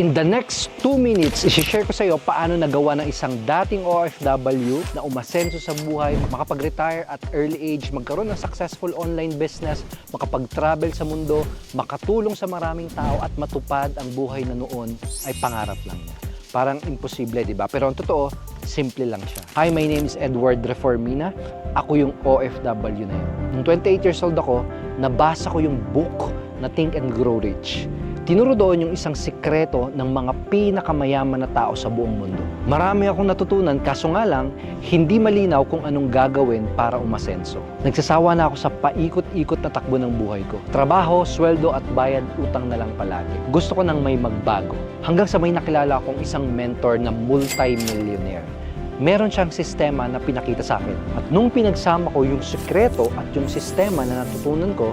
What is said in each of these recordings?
In the next 2 minutes, isi-share ko sa iyo paano nagawa ng isang dating OFW na umasenso sa buhay, makapag-retire at early age, magkaroon ng successful online business, makapag-travel sa mundo, makatulong sa maraming tao at matupad ang buhay na noon ay pangarap lang niya. Parang imposible, di ba? Pero ang totoo, simple lang siya. Hi, my name is Edward Reformina. Ako yung OFW na yun. Nung 28 years old ako, nabasa ko yung book na Think and Grow Rich. Tinuro doon yung isang sikreto ng mga pinakamayaman na tao sa buong mundo. Marami akong natutunan kaso nga lang, hindi malinaw kung anong gagawin para umasenso. Nagsasawa na ako sa paikot-ikot na takbo ng buhay ko. Trabaho, sweldo at bayad utang na lang palagi. Gusto ko nang may magbago. Hanggang sa may nakilala akong isang mentor na multi-millionaire meron siyang sistema na pinakita sa akin. At nung pinagsama ko yung sekreto at yung sistema na natutunan ko,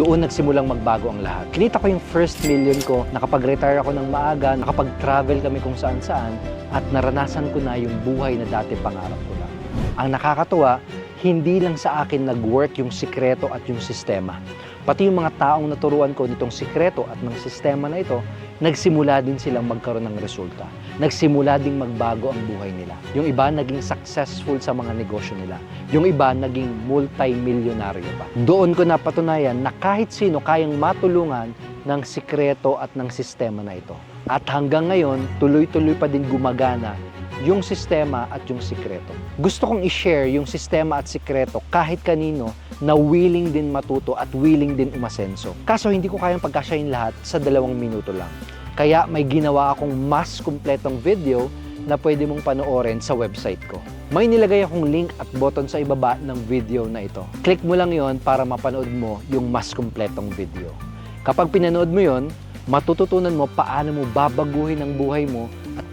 doon nagsimulang magbago ang lahat. Kinita ko yung first million ko, nakapag-retire ako ng maaga, nakapag-travel kami kung saan-saan, at naranasan ko na yung buhay na dati pangarap ko lang. Ang nakakatuwa, hindi lang sa akin nag-work yung sikreto at yung sistema. Pati yung mga taong naturuan ko nitong sikreto at ng sistema na ito, nagsimula din silang magkaroon ng resulta. Nagsimula ding magbago ang buhay nila. Yung iba naging successful sa mga negosyo nila. Yung iba naging multi-milyonaryo pa. Doon ko napatunayan na kahit sino kayang matulungan ng sikreto at ng sistema na ito. At hanggang ngayon, tuloy-tuloy pa din gumagana yung sistema at yung sikreto. Gusto kong i-share yung sistema at sikreto kahit kanino na willing din matuto at willing din umasenso. Kaso hindi ko kayang pagkasyahin lahat sa dalawang minuto lang. Kaya may ginawa akong mas kumpletong video na pwede mong panoorin sa website ko. May nilagay akong link at button sa ibaba ng video na ito. Click mo lang yon para mapanood mo yung mas kumpletong video. Kapag pinanood mo yon, matututunan mo paano mo babaguhin ang buhay mo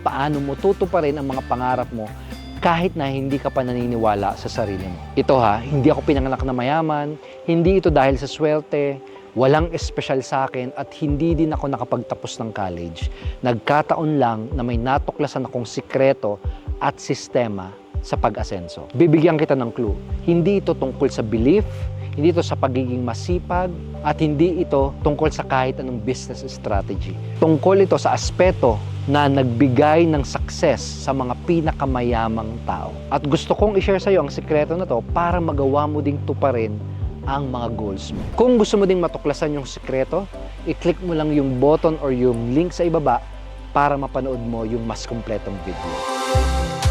paano mo tutuparin ang mga pangarap mo kahit na hindi ka pa naniniwala sa sarili mo. Ito ha, hindi ako pinanganak na mayaman, hindi ito dahil sa swerte, walang espesyal sa akin at hindi din ako nakapagtapos ng college. Nagkataon lang na may natuklasan akong sikreto at sistema sa pag-asenso. Bibigyan kita ng clue. Hindi ito tungkol sa belief, hindi ito sa pagiging masipag, at hindi ito tungkol sa kahit anong business strategy. Tungkol ito sa aspeto na nagbigay ng success sa mga pinakamayamang tao. At gusto kong i-share sa iyo ang sikreto na to para magawa mo ding tuparin ang mga goals mo. Kung gusto mo ding matuklasan yung sikreto, i-click mo lang yung button or yung link sa ibaba para mapanood mo yung mas kumpletong video.